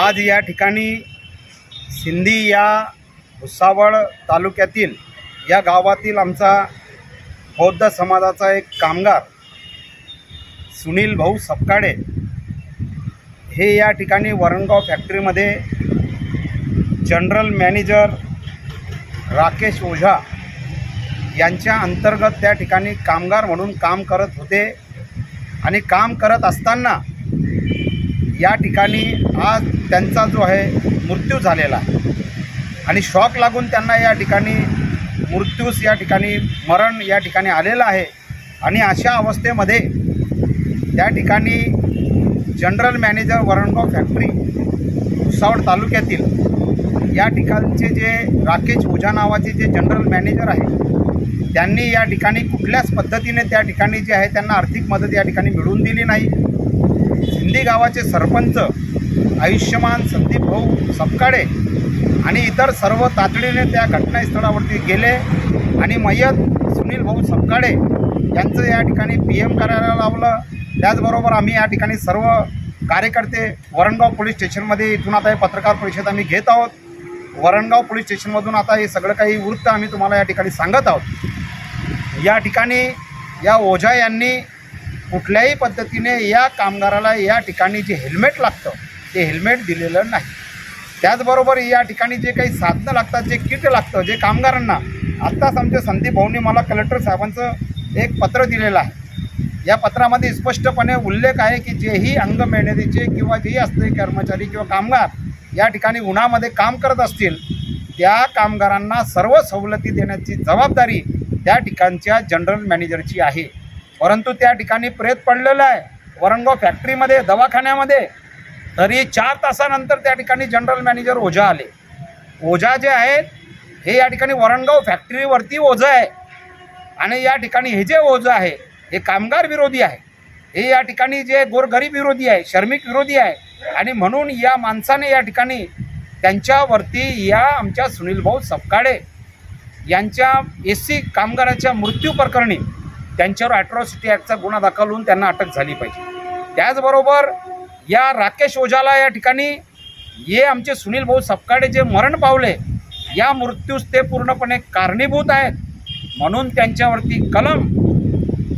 आज या ठिकाणी सिंधी या भुसावळ तालुक्यातील या गावातील आमचा बौद्ध समाजाचा एक कामगार सुनील भाऊ सपकाडे हे या ठिकाणी वरणगाव फॅक्टरीमध्ये जनरल मॅनेजर राकेश ओझा यांच्या अंतर्गत त्या ठिकाणी कामगार म्हणून काम करत होते. आणि काम करत असताना या ठिकाणी आज त्यांचा जो आहे मृत्यू झालेला. आणि शॉक लागून त्यांना या ठिकाणी मृत्यूस या ठिकाणी मरण या ठिकाणी आलेलं आहे. आणि अशा अवस्थेमध्ये त्या ठिकाणी general manager Varangaon factory Bhusawal तालुक्यातील या ठिकाणचे जे राकेश ओझा नावाचे जे जनरल मॅनेजर आहे त्यांनी या ठिकाणी कुठल्याच पद्धतीने त्या ठिकाणी जे आहे त्यांना आर्थिक मदत या ठिकाणी मिळवून दिली नाही. सिंधी गावाचे सरपंच आयुष्यमान संदीप भाऊ सपकाळे आणि इतर सर्व तातडीने त्या घटनास्थळावरती गेले. आणि मयत सुनील भाऊ सपकाळे यांचं या ठिकाणी पी एम कार्यालयाला लावलं. त्याचबरोबर आम्ही या ठिकाणी सर्व कार्यकर्ते वरणगाव पोलीस स्टेशनमध्ये इथून आता हे पत्रकार परिषद आम्ही घेत आहोत. वरणगाव पोलीस स्टेशनमधून आता हे सगळं काही वृत्त आम्ही तुम्हाला या ठिकाणी सांगत आहोत. या ठिकाणी या ओझा यांनी कुठल्याही पद्धतीने या कामगाराला या ठिकाणी जे हेल्मेट लागतं ते हेल्मेट दिलेलं नाही. त्याचबरोबर या ठिकाणी जे काही साधनं लागतात जे किट लागतं जे कामगारांना आत्ताच आमच्या संदीप भाऊंनी मला कलेक्टर साहेबांचं एक पत्र दिलेलं आहे. या पत्रामध्ये स्पष्टपणे उल्लेख आहे की जेही अंग मेहनतीचे किंवा जेही असते कर्मचारी किंवा कामगार या ठिकाणी उन्हामध्ये काम करत असतील त्या कामगारांना सर्व सवलती देण्याची जबाबदारी त्या ठिकाणच्या जनरल मॅनेजरची आहे. परंतु त्या ठिकाणी प्रेत पडलेलं आहे. वरणगाव फॅक्टरीमध्ये दवाखान्यामध्ये तरी चार तासानंतर त्या ठिकाणी जनरल मॅनेजर ओझा आले. ओझा जे आहेत हे या ठिकाणी वरणगाव फॅक्टरीवरती ओझं आहे. आणि या ठिकाणी हे जे ओझं आहे हे कामगार विरोधी आहे. हे या ठिकाणी जे गोरगरीब विरोधी आहे श्रमिक विरोधी आहे. आणि म्हणून या माणसाने या ठिकाणी त्यांच्यावरती या आमच्या सुनील भाऊ यांच्या एस सी कामगाराच्या मृत्यू प्रकरणी त्यांच्यावर ॲट्रॉसिटी ॲक्टचा गुन्हा दाखल होऊन त्यांना अटक झाली पाहिजे. त्याचबरोबर या राकेश ओझाला या ठिकाणी हे आमचे सुनील भाऊ सपकाडे जे मरण पावले या मृत्यूस ते पूर्णपणे कारणीभूत आहेत. म्हणून त्यांच्यावरती कलम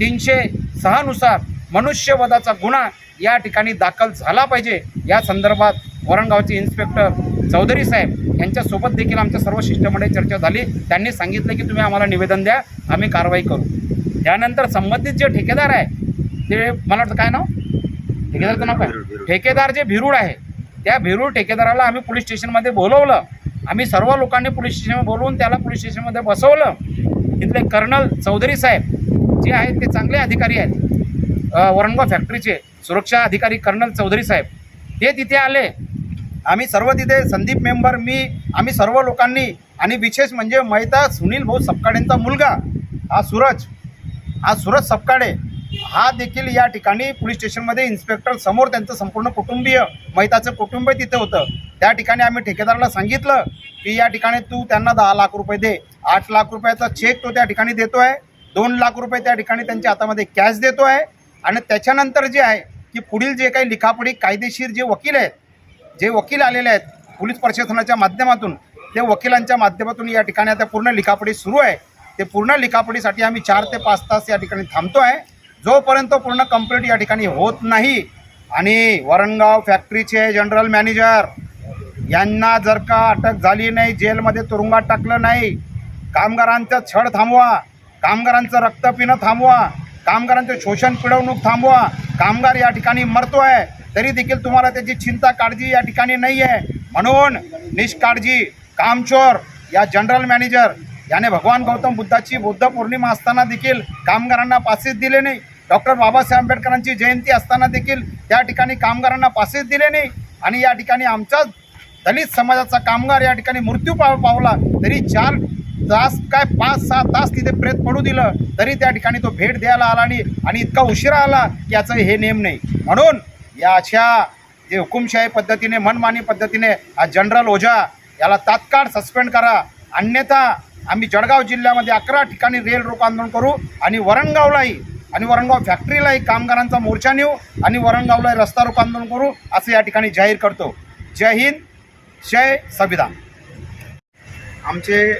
तीनशे सहानुसार मनुष्यवधाचा गुन्हा या ठिकाणी दाखल झाला पाहिजे. या संदर्भात वरणगावचे इन्स्पेक्टर चौधरी साहेब यांच्यासोबत देखील आमच्या सर्व शिष्टमंडळ चर्चा झाली. त्यांनी सांगितलं की तुम्ही आम्हाला निवेदन द्या आम्ही कारवाई करू. त्यानंतर संबंधित जे ठेकेदार आहे ते मला वाटतं काय नाव? ठेकेदारचं नाव काय ठेकेदार जे भिरूड आहे त्या भिरूड ठेकेदाराला आम्ही पोलीस स्टेशनमध्ये बोलवलं. आम्ही सर्व लोकांनी पोलीस स्टेशनमध्ये बोलवून त्याला पोलीस स्टेशनमध्ये बसवलं. तिथले कर्नल चौधरी साहेब जे आहेत ते चांगले अधिकारी आहेत. वरणगाव फॅक्टरीचे सुरक्षा अधिकारी कर्नल चौधरी साहेब. ते तिथे आले. आम्ही सर्व तिथे संदीप मेंबर मी आम्ही सर्व लोकांनी आणि विशेष म्हणजे मैता सुनील भाऊ सपकाडेंचा मुलगा हा सूरज हा सूरज सपकाडे हा देखील या ठिकाणी पोलीस स्टेशनमध्ये इन्स्पेक्टर समोर त्यांचं संपूर्ण कुटुंबीय मैताचं कुटुंब तिथं होतं. त्या ठिकाणी आम्ही ठेकेदाराला सांगितलं की या ठिकाणी तू त्यांना दहा लाख रुपये दे. आठ लाख रुपयाचा चेक तो त्या ठिकाणी देतो आहे दोन लाख रुपये त्या ठिकाणी त्यांच्या हातामध्ये कॅश देतो आहे आणि त्याच्यानंतर जे आहे की पुढील जे काही लिखापडी कायदेशीर जे वकील आहेत जे वकील आलेले आहेत पोलीस प्रशासनाच्या माध्यमातून ते वकिलांच्या माध्यमातून या ठिकाणी आता पूर्ण लिखापडी सुरू आहे. ते पूर्ण लिखापडीसाठी आम्ही चार ते पाच तास या ठिकाणी थांबतो आहे जोपर्यंत पूर्ण कंप्लीट या ठिकाणी होत नाही आणि वरणगाव फॅक्टरीचे जनरल मॅनेजर यांना जर का अटक झाली नाही जेलमध्ये तुरुंगात टाकलं नाही कामगारांचं छळ थांबवा कामगारांचं रक्त पिणं थांबवा कामगारांचं शोषण पिळवणूक थांबवा कामगार या ठिकाणी मरतो आहे तरी देखील तुम्हाला त्याची चिंता काळजी या ठिकाणी नाही आहे म्हणून निष्काळजी कामचोर या जनरल मॅनेजर याने भगवान गौतम बुद्धाची बुद्ध पौर्णिमा असताना देखील कामगारांना पासेस दिले नाही. डॉक्टर बाबासाहेब आंबेडकरांची जयंती असताना देखील त्या ठिकाणी कामगारांना पासेस दिले नाही. आणि या ठिकाणी आमचा दलित समाजाचा कामगार या ठिकाणी मृत्यू पाव पावला. तरी चार तास काय पाच सहा तास तिथे प्रेत पडू दिलं तरी त्या ठिकाणी तो भेट द्यायला आला आणि आणि इतका उशिरा आला की याचं हे नेम नाही. म्हणून या अशा जे हुकुमशाही पद्धतीने मनमानी पद्धतीने हा जनरल ओझा याला तात्काळ सस्पेंड करा. अन्यथा आम्ही जळगाव जिल्ह्यामध्ये अकरा ठिकाणी रेल रोको आंदोलन करू आणि वरणगावलाही आणि वरणगाव फॅक्टरीलाही कामगारांचा मोर्चा नेऊ आणि वरणगावला रस्ता रूपांतरण आंदोलन करू असं या ठिकाणी जाहीर करतो. जय हिंद जय संविधान. आमचे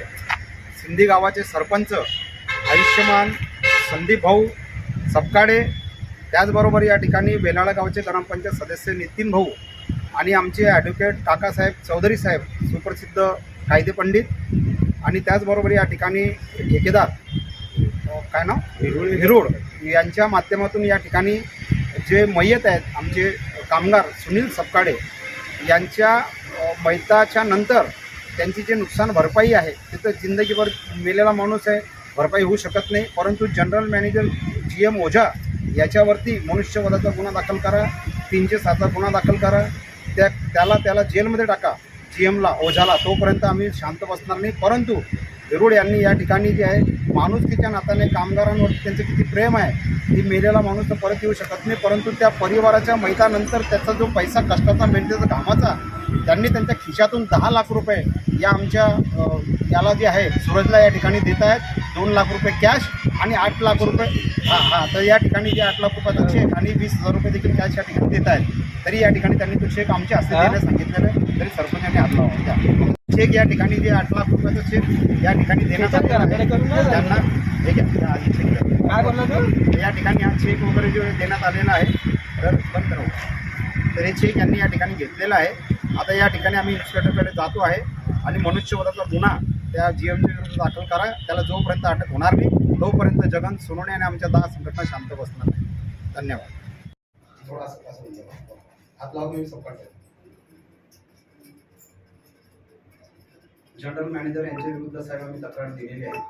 सिंधी गावाचे सरपंच आयुष्यमान संदीप भाऊ सपकाडे त्याचबरोबर या ठिकाणी बेलाळा गावचे ग्रामपंचायत सदस्य नितीन भाऊ आणि आमचे ॲडव्होकेट काकासाहेब चौधरी साहेब सुप्रसिद्ध कायदे पंडित आणि त्याचबरोबर या ठिकाणी ठेकेदार काय नाव? हिरोड यांच्या माध्यमातून या ठिकाणी जे मय्यत आहेत आमचे कामगार सुनील सपकाडे यांच्या मैताच्या नंतर त्यांची जे नुकसान भरपाई आहे तिथं जिंदगीभर मेलेला माणूस आहे भरपाई होऊ शकत नाही. परंतु general manager G M Ojha याच्यावरती मनुष्यवधाचा गुन्हा दाखल करा तीनशे सातचा गुन्हा दाखल करा. त्या त्याला त्याला जेलमध्ये टाका जी एमला ओझाला. तोपर्यंत आम्ही शांत बसणार नाही. परंतु हिरोड यांनी या ठिकाणी जे आहे माणुसकीच्या नात्याने कामगारांवरती त्यांचं किती प्रेम आहे ती मेलेला माणूस तर परत येऊ शकत नाही. परंतु त्या परिवाराच्या मैतानंतर त्याचा जो पैसा कष्टाचा मेहनतीचा घामाचा त्यांनी त्यांच्या खिशातून दहा लाख रुपये या आमच्या याला जे आहे सूरजला या ठिकाणी देत आहेत. दोन लाख रुपये कॅश आणि आठ लाख रुपये हां हां तर या ठिकाणी जे आठ लाख रुपयाचा चेक आणि वीस हजार रुपये देखील कॅश या ठिकाणी देत आहेत. तरी या ठिकाणी त्यांनी तो चेक आमच्या हस्ते सांगितलेलं आहे. तरी सरपंचाने हात लावा चेक या ठिकाणी जे आठ लाख रुपयाचा चेक या ठिकाणी देण्यात आलेला आहे. त्यांना हे घ्या आधी चेक द्या. या ठिकाणी हा चेक वगैरे जो देण्यात आलेला आहे तर बंद राहू तर हे चेक यांनी या ठिकाणी घेतलेला आहे. आता या ठिकाणी आम्ही इन्स्पेक्टरकडे जातो आहे आणि मनुष्यवधाचा गुन्हा त्या जी एमच्या विरुद्ध दाखल करा. त्याला जोपर्यंत अटक होणार नाही तोपर्यंत जगन सोनवणे आणि आमच्या दहा संघटना शांत बसणार नाही धन्यवाद. जनरल मॅनेजर यांच्या विरुद्ध साहेब आम्ही तक्रार दिलेली आहे.